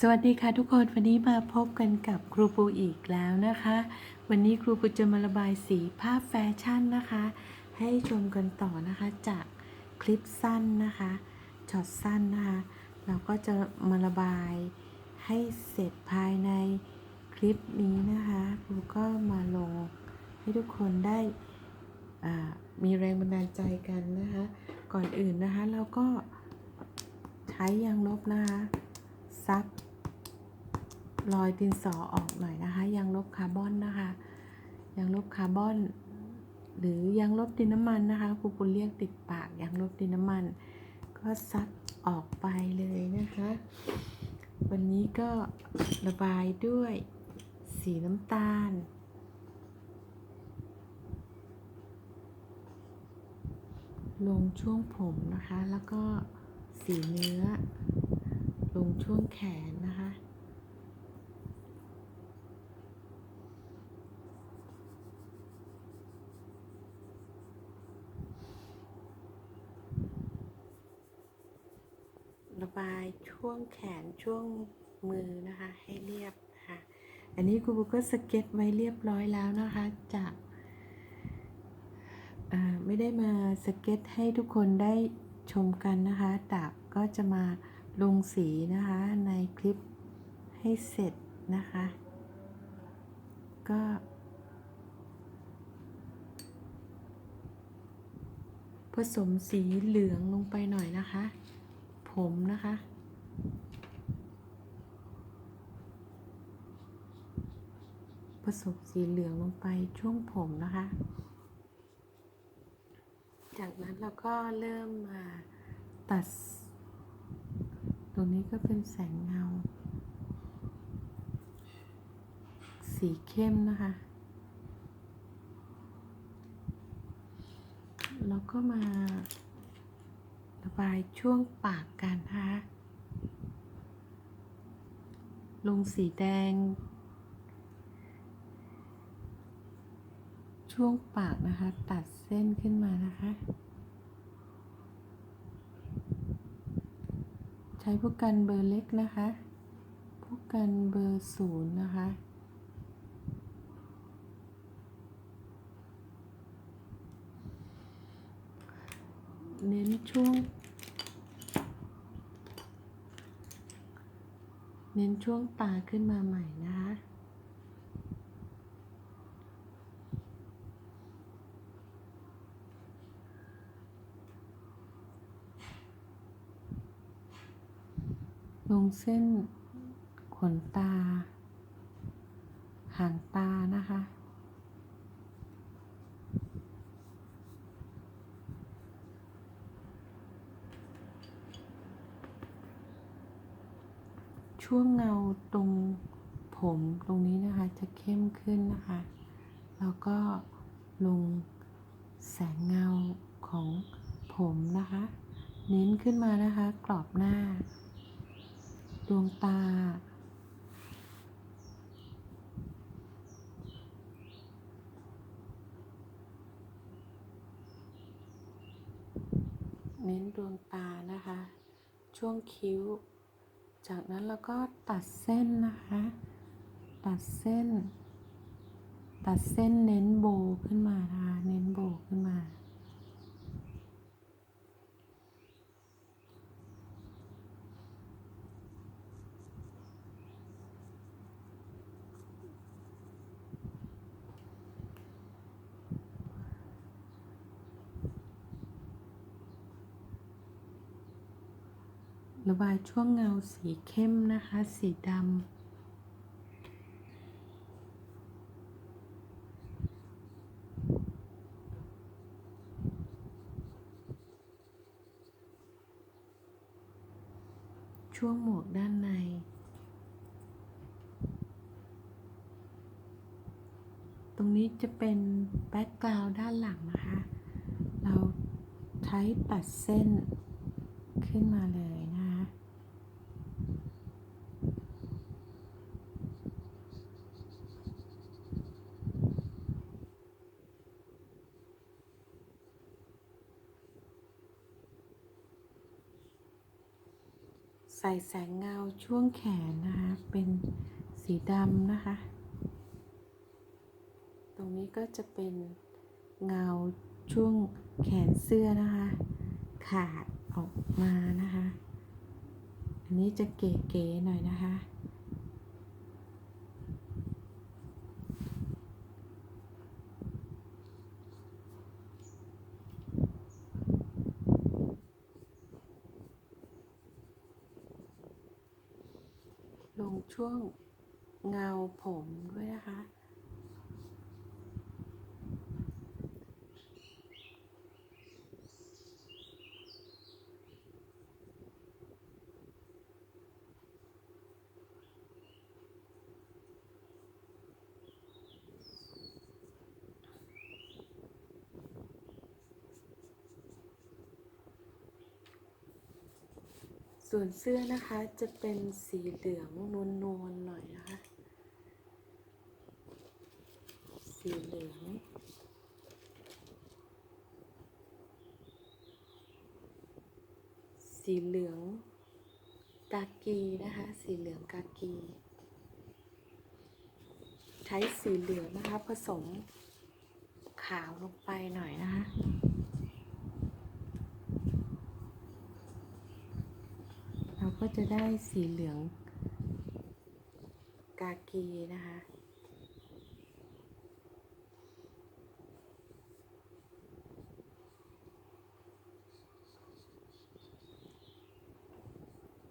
สวัสดีค่ะทุกคนวันนี้มาพบกันกับครูปูอีกแล้วนะคะ วันนี้ครูปูจะมาระบายสีภาพแฟชั่นนะคะ ให้ชมกันต่อนะคะจากคลิปสั้นนะคะช็อตสั้นนะคะเราก็จะมาระบายให้เสร็จภายในคลิปนี้นะคะครูก็มาลงให้ทุกคนได้มีแรงบันดาลใจกันนะคะ ก่อนอื่นนะคะเราก็ใช้ยางลบนะคะซับ รอยดินสอออกหน่อยนะคะ ยางลบคาร์บอนนะคะ ยางลบคาร์บอน หรือยางลบดินน้ำมันนะคะครูปุณเรียกติดปากยางลบดินน้ำมัน ก็ซัดออกไปเลยนะคะ วันนี้ก็ระบายด้วยสีน้ำตาลลงช่วงผมนะคะ แล้วก็สีเนื้อ ลงช่วงแขนนะคะ ระ บายช่วงแขนช่วงมือนะคะให้เรียบนะคะอันนี้ครูก็สเก็ตไว้เรียบร้อยแล้วนะคะจากอ่าไม่ได้มาสเก็ตให้ทุกคนได้ชมกันนะคะแต่ก็จะมาลงสีนะคะในคลิปให้เสร็จนะคะ ก็ผสมสีเหลืองลงไปหน่อยนะคะ ผมนะคะ ผสมสีเหลืองลงไปช่วงผมนะคะ จากนั้นเราก็เริ่มมาตัด ตรงนี้ก็เป็นแสงเงา สีเข้มนะคะแล้วก็มา บายช่วงปากกันนะคะลงสีแดง ช่วงปากนะคะ ตัดเส้นขึ้นมานะคะ ใช้ผู้กันเบอร์เล็กนะคะผู้กันเบอร์ศูนย์นะคะเน้นช่วง เน้นช่วงตาขึ้นมาใหม่นะคะลงเส้นขนตา หางตานะคะ ช่วงเงาตรงผมตรงนี้นะคะจะเข้มขึ้นนะคะ แล้วก็ลงแสงเงาของผมนะคะ เน้นขึ้นมานะคะ กรอบหน้า ดวงตา เน้นดวงตานะคะ ช่วงคิ้ว จากนั้นเราก็ตัดเส้นนะคะ ตัดเส้น ตัดเส้นเน้นโบขึ้นมานะคะ เน้นโบขึ้นมา ระบายช่วงเงาสีเข้มนะคะ สีดำช่วงหมวกด้านใน ตรงนี้จะเป็นแบ็กกราวด์ด้านหลังนะคะ เราใช้ตัดเส้นขึ้นมาเลยนะคะ สส่แสงเงาช่วงแขนนะคะ เป็นสีดำนะคะ ตรงนี้ก็จะเป็นเงาช่วงแขนเสื้อนะคะ ขาดออกมานะคะ อันนี้จะเก๋ๆหน่อยนะคะ ลง ช่วงเงาผม ส่วนเสื้อนะคะจะเป็นสีเหลืองนวลๆหน่อยนะคะ สีเหลืองสีเหลืองกากีนะคะ สีเหลืองกากี ใช้สีเหลืองนะคะผสมขาวลงไปหน่อยนะคะ เรา ก็จะได้สีเหลือง กากีนะคะ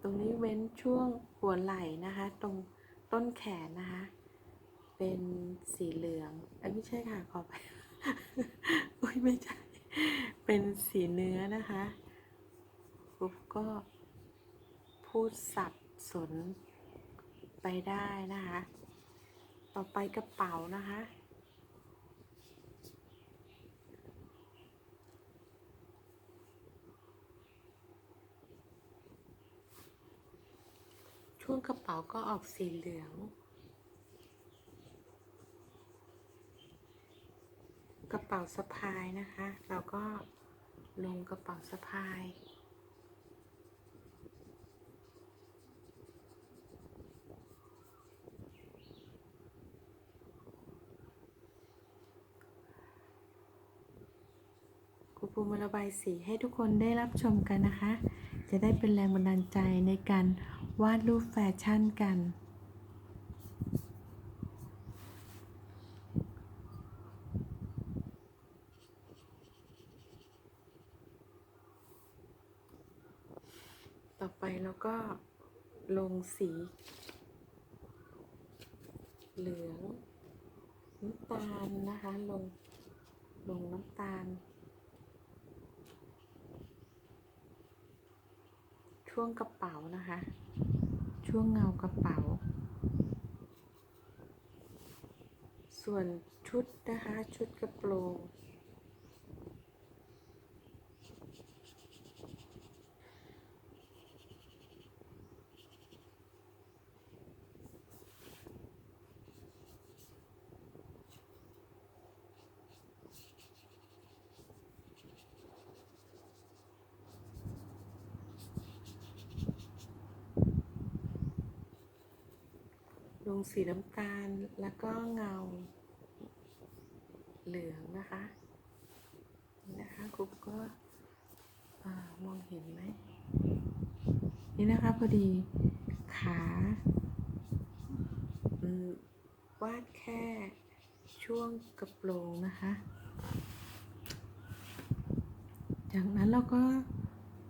ตรงนี้เว้นช่วงหัวไหล่นะคะ ตรงต้นแขนนะคะ เป็นสีเหลืองอไม่ใช่ค่ะขอไปอุ้ยไม่ใช่ เป็นสีเนื้อนะคะปุ๊บก็ พูดสับสนไปได้นะคะ ต่อไปกระเป๋านะคะ ช่วงกระเป๋าก็ออกสีเหลือง กระเป๋าสะพายนะคะ เราก็ลงกระเป๋าสะพาย ครูปูมาระบายสีให้ทุกคนได้รับชมกันนะคะ จะได้เป็นแรงบันดาลใจในการวาดรูปแฟชั่นกันต่อไปเราก็ลงสี เหลืองน้ำตาลนะคะ ลง ลงน้ำตาล ช่วงกระเป๋านะคะ ช่วงเงากระเป๋า ส่วนชุดนะคะ ชุดกระโปรง งสีน้ำตาลแล้วก็เงาเหลืองนะคะนี่นะคะครูก็มองเห็นไหมนี่นะคะพอดีขาวาดแค่ช่วงกระโปรงนะคะ จากนั้นเราก็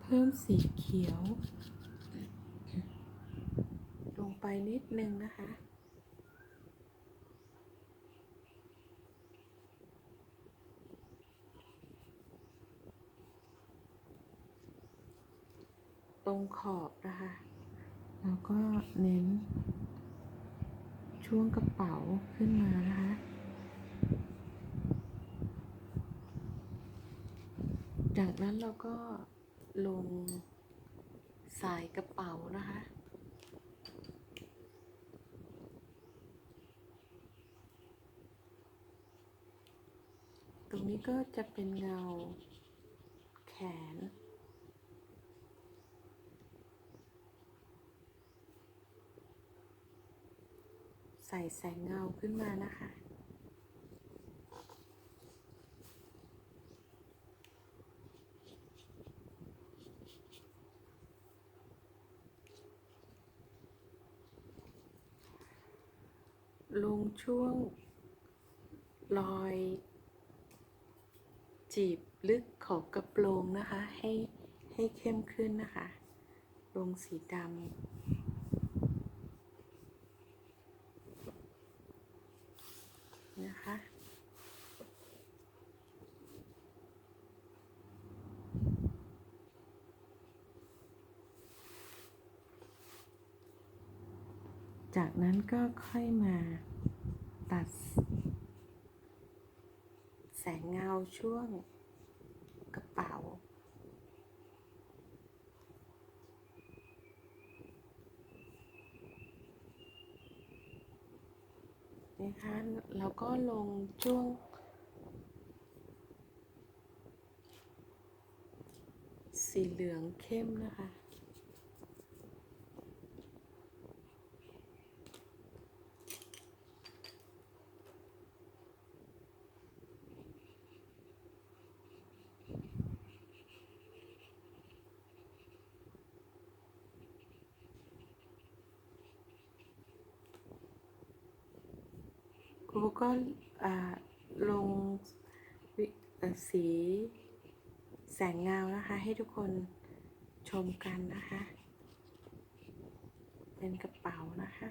เพิ่มสีเขียว ลงไปนิดนึงนะคะ ตร งขอบนะคะแล้วก็เน้น ช่วงกระเป๋าขึ้นมานะคะจากนั้นเราก็ลงสายกระเป๋านะคะ ตรงนี้ก็จะเป็นเงาแขน ส่แสงเงาขึ้นมานะคะ ลงช่วงรอยจีบลึกของกระโปรงนะคะ ให้ให้เข้มขึ้นนะคะ ลงสีดำ นะคะ จากนั้นก็ค่อยมาตัด แสงเงาช่วงกระเป๋า นะคะ แล้วก็ลงช่วง สี เหลืองเข้มนะคะ ครูก็อ่าลงวิเอ่อสี แสงเงานะคะ ให้ทุกคนชมกันนะคะ เป็นกระเป๋านะคะ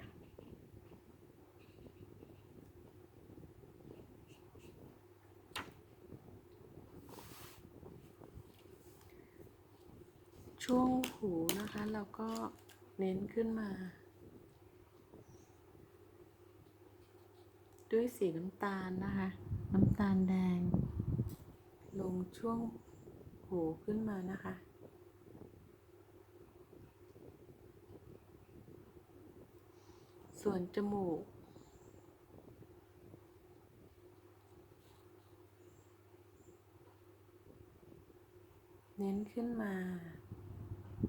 ช่วงหูนะคะเราก็เน้นขึ้นมา ด้วยสีน้ำตาลนะคะ น้ำตาลแดง ลงช่วง หูขึ้นมานะคะ ส่วนจมูก เน้นขึ้นมา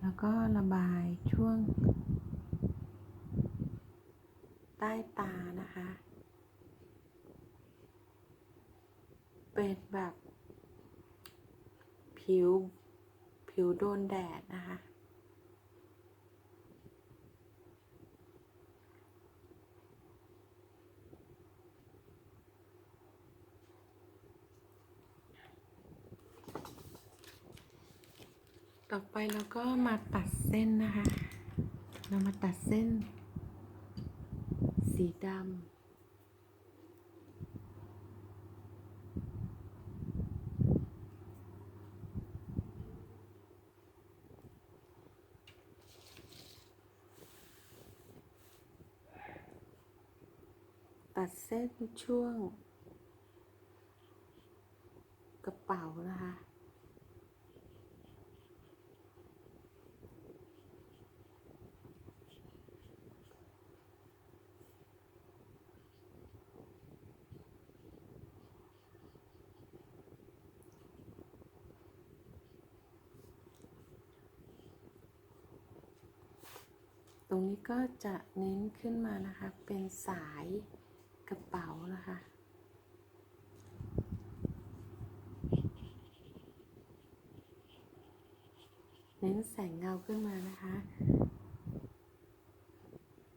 แล้วก็ระบายช่วง ใต้ตานะคะ เป็นแบบ ผิว ผิวโดนแดดนะคะ ต่อไปเราก็มาตัดเส้นนะคะ เรามาตัดเส้น สีดำ ส้นช่วง กระเป๋านะคะ ตรงนี้ก็จะเน้นขึ้นมานะคะเป็นสาย นะคะ เน้นแสงเงาขึ้นมานะคะ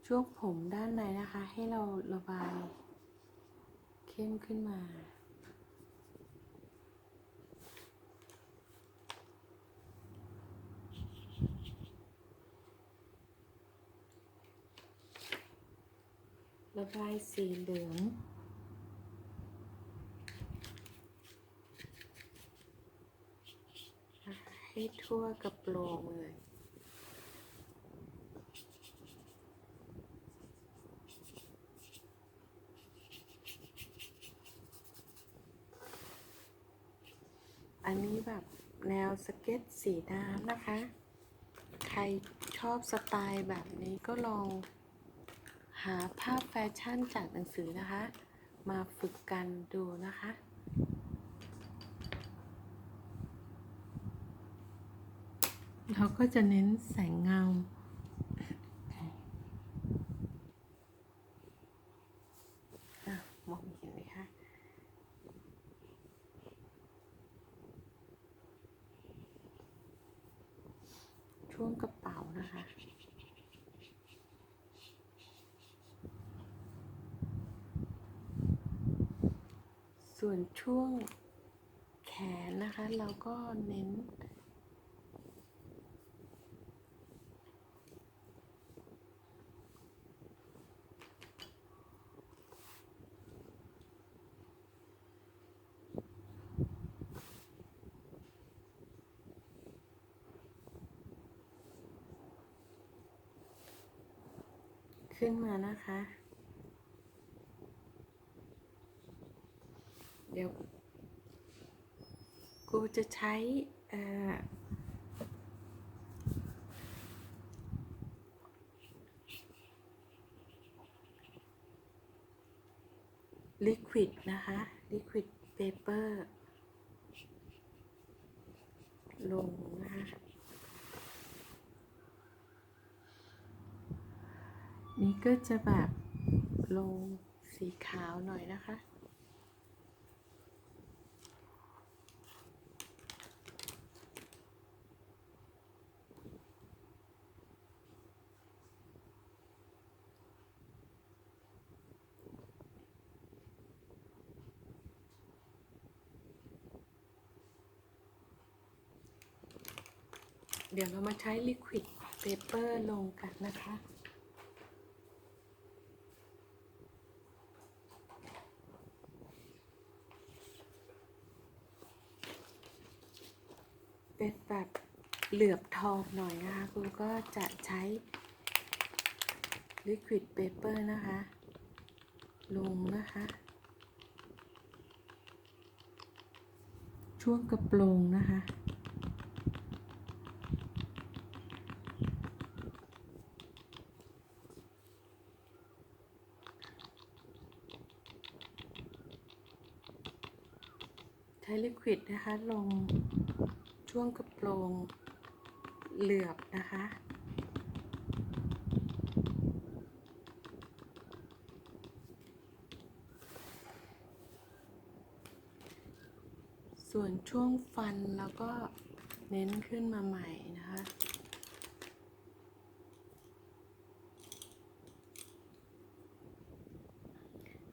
ช่วงผมด้านในนะคะ ให้เราระบายเข้มขึ้นมาระบายสีเหลือง ให้ทั่วกระโปรงเลย อันนี้แบบแนวสเก็ตสีน้ำนะคะ ใครชอบสไตล์แบบนี้ก็ลองหาภาพแฟชั่นจากหนังสือนะคะ มาฝึกกันดูนะคะ เราก็จะเน้นแสงเงา มองเห็นไหมคะช่วงกระเป๋านะคะส่วนช่วงแขนนะคะ เราก็เน้น ขึ้นมานะคะ เดี๋ยวกูจะใช้ลิควิดนะคะลิควิดเปเปอร์ลง นะคะนี่ก็จะแบบลงสีขาวหน่อยนะคะ เดี๋ยวเรามาใช้ลิควิดเปเปอร์ลงกันนะคะ เป็นแบบเหลือบทองหน่อยนะคะคุณก็จะใช้ Liquid Paper นะคะ ลงนะคะ ช่วงกระโปรงนะคะใช้ลิควิดนะคะลง ช่วงกระโปรงเหลือบนะคะ ส่วนช่วงฟันเราก็เน้นขึ้นมาใหม่นะคะ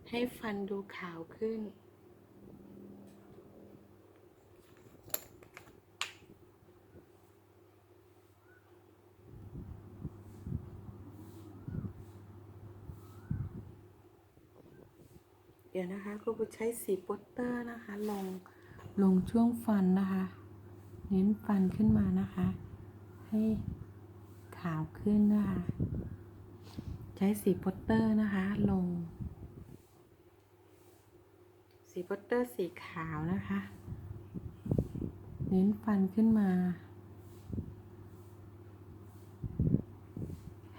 ให้ฟันดูขาวขึ้น เดี๋ยวนะครูบุใช้สีโปสเตอร์นะคะ ลงลงช่วงฟันนะคะ เน้นฟันขึ้นมานะคะ ให้ขาวขึ้นนะคะ ใช้สีโปสเตอร์นะคะ ลง สีโปสเตอร์สีขาวนะคะ เน้นฟันขึ้นมา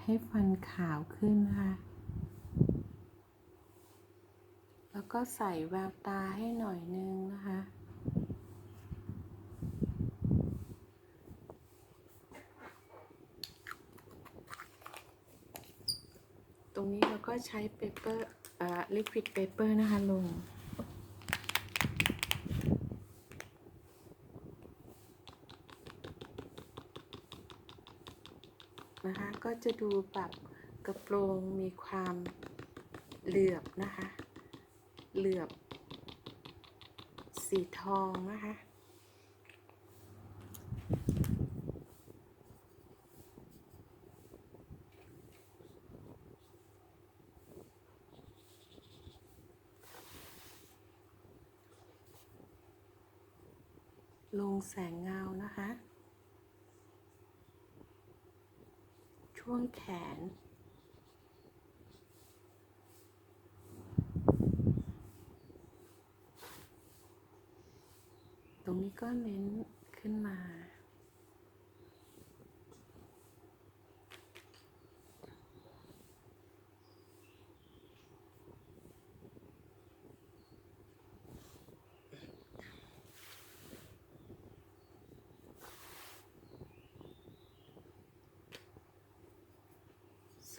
ให้ฟันขาวขึ้นนะคะ แล้วก็ใส่แววตาให้หน่อยนึงนะคะ ตรงนี้เราก็ใช้เปเปอร์อ่อลิควิดเปเปอร์นะคะลงนะคะก็จะดูแบบกระโปรงมีความเหลือบนะคะ เหลือบ สีทองนะคะ ลงแสงเงานะคะ ช่วงแขน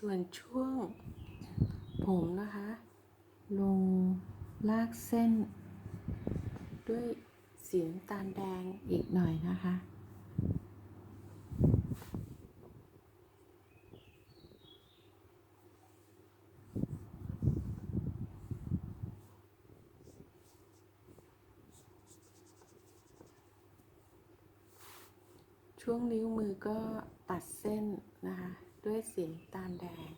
ส่วนช่วงผมนะคะ ลงลากเส้น ด้วยสีน้ำตาลแดงอีกหน่อยนะคะช่วงนิ้วมือก็ตัดเส้นนะคะ ด้วยสีน้ำตาลแดง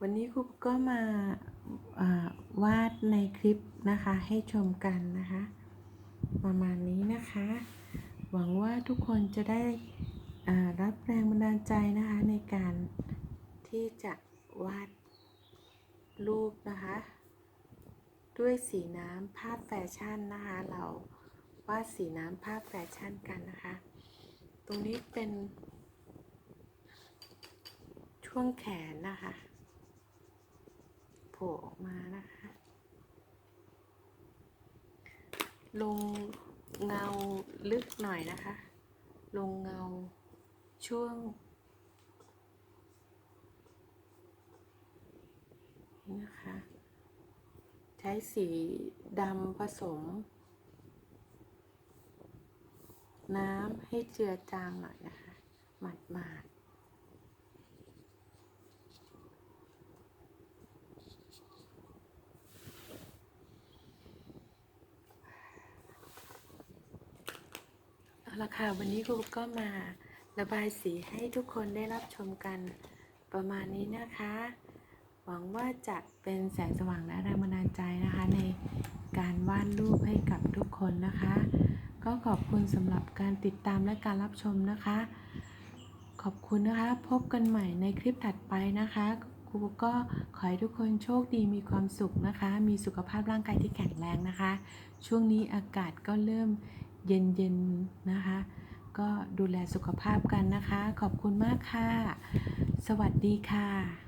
วันนี้ครูก็มาาวาดในคลิปนะคะให้ชมกันนะคะ ประมาณนี้นะคะ หวังว่าทุกคนจะได้ รับแรงบันดาลใจนะคะในการที่จะวาดรูปนะคะ ด้วยสีน้ำภาพแฟชั่นนะคะ เราวาดสีน้ำภาพแฟชั่นกันนะคะ ตรงนี้เป็น ช่วงแขนนะคะโผล่ออกมานะคะ ลงเงาลึกหน่อยนะคะ ลงเงา ช่วงนี่นะคะ ใช้สีดำผสม น้ำให้เจือจางหน่อยนะคะ หมาดหมาดๆเอาละค่ะวันนี้ครูก็มา ระบายสีให้ทุกคนได้รับชมกันประมาณนี้นะคะ หวังว่าจะเป็นแสงสว่างและแรงบันดาลใจนะคะ ในการวาดรูปให้กับทุกคนนะคะ ก็ขอบคุณสำหรับการติดตามและการรับชมนะคะ ขอบคุณนะคะ พบกันใหม่ในคลิปถัดไปนะคะครูก็ขอให้ทุกคนโชคดีมีความสุขนะคะ มีสุขภาพร่างกายที่แข็งแรงนะคะ ช่วงนี้อากาศก็เริ่มเย็นๆนะคะ ก็ดูแลสุขภาพกันนะคะ ขอบคุณมากค่ะ สวัสดีค่ะ